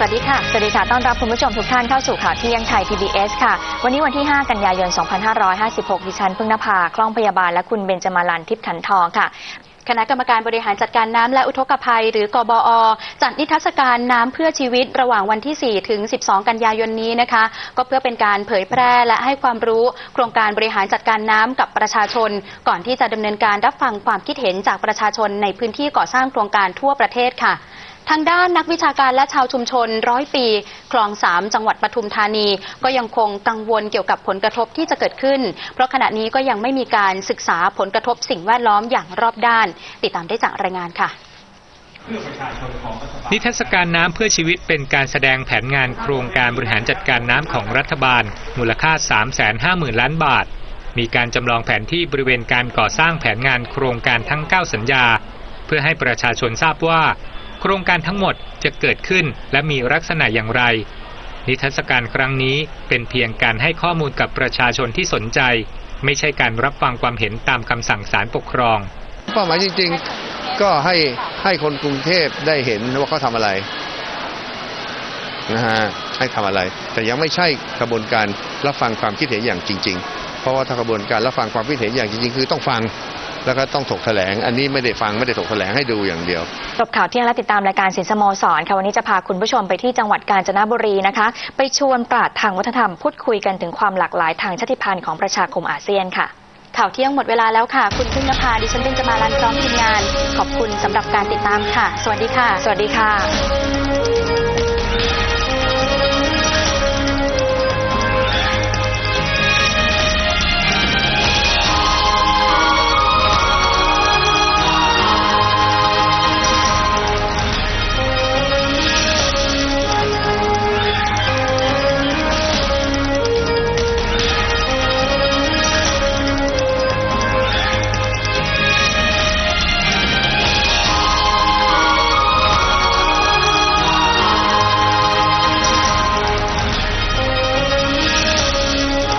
สวัสดีค่ะ สวัสดีค่ะ ต้อนรับคุณผู้ชมทุกท่านเข้าสู่ข่าวเที่ยงไทย PBS ค่ะ วันนี้วันที่ 5 กันยายน 2556 ดิฉันพึ่งนภา คล่องพยาบาล และคุณเบญจมาลันทิพย์ขันทองค่ะคณะกรรมการบริหารจัดการน้ำและอุทกภัย หรือกบอ จัดนิทรรศการน้ำเพื่อชีวิตระหว่างวันที่ 4 ถึง 12 กันยายนนี้นะคะ ก็เพื่อเป็นการเผยแพร่และให้ความรู้ โครงการบริหารจัดการน้ำกับประชาชน ก่อนที่จะดำเนินการรับฟังความคิดเห็นจากประชาชนในพื้นที่ก่อสร้างโครงการทั่วประเทศค่ะ ทางด้านนักวิชาการและชาวชุมชนร้อยปีคลองสามจังหวัดปทุมธานี ก็ยังคงกังวลเกี่ยวกับผลกระทบที่จะเกิดขึ้น เพราะขณะนี้ก็ยังไม่มีการศึกษาผลกระทบสิ่งแวดล้อมอย่างรอบด้าน ติดตามได้จากรายงานค่ะนิทรรศการน้ำเพื่อชีวิตเป็นการแสดงแผนงานโครงการบริหารจัดการน้ำของรัฐบาล มูลค่า 350,000 ล้านบาท มีการจำลองแผนที่บริเวณการก่อสร้างแผนงานโครงการทั้ง 9 สัญญา เพื่อให้ประชาชนทราบว่า โครงการทั้งหมดจะเกิดขึ้นและมีลักษณะอย่างไร นิทรรศการครั้งนี้เป็นเพียงการให้ข้อมูลกับประชาชนที่สนใจ ไม่ใช่การรับฟังความเห็นตามคำสั่งศาลปกครองเป้าหมายจริงๆก็ให้ให้คนกรุงเทพได้เห็นว่าเขาทำอะไรนะฮะให้ทำอะไร แต่ยังไม่ใช่กระบวนการรับฟังความคิดเห็นอย่างจริง ๆ เพราะว่าถ้ากระบวนการรับฟังความคิดเห็นอย่างจริง ๆ คือต้องฟัง แล้วก็ต้องถกแถลง อันนี้ไม่ได้ฟังไม่ได้ถกแถลงให้ดูอย่างเดียวจบข่าวเที่ยงและติดตามรายการสินสโมสรค่ะวันนี้จะพาคุณผู้ชมไปที่จังหวัดกาญจนบุรีนะคะ ไปชวนปราดทางวัฒนธรรมพูดคุยกันถึงความหลากหลายทางชาติพันธุ์ของประชาคมอาเซียนค่ะ ข่าวเที่ยงหมดเวลาแล้วค่ะ คุณพึ่งนภาดิฉันเป็นจมาลันพร้อมทีมงาน ขอบคุณสำหรับการติดตามค่ะ สวัสดีค่ะ สวัสดีค่ะ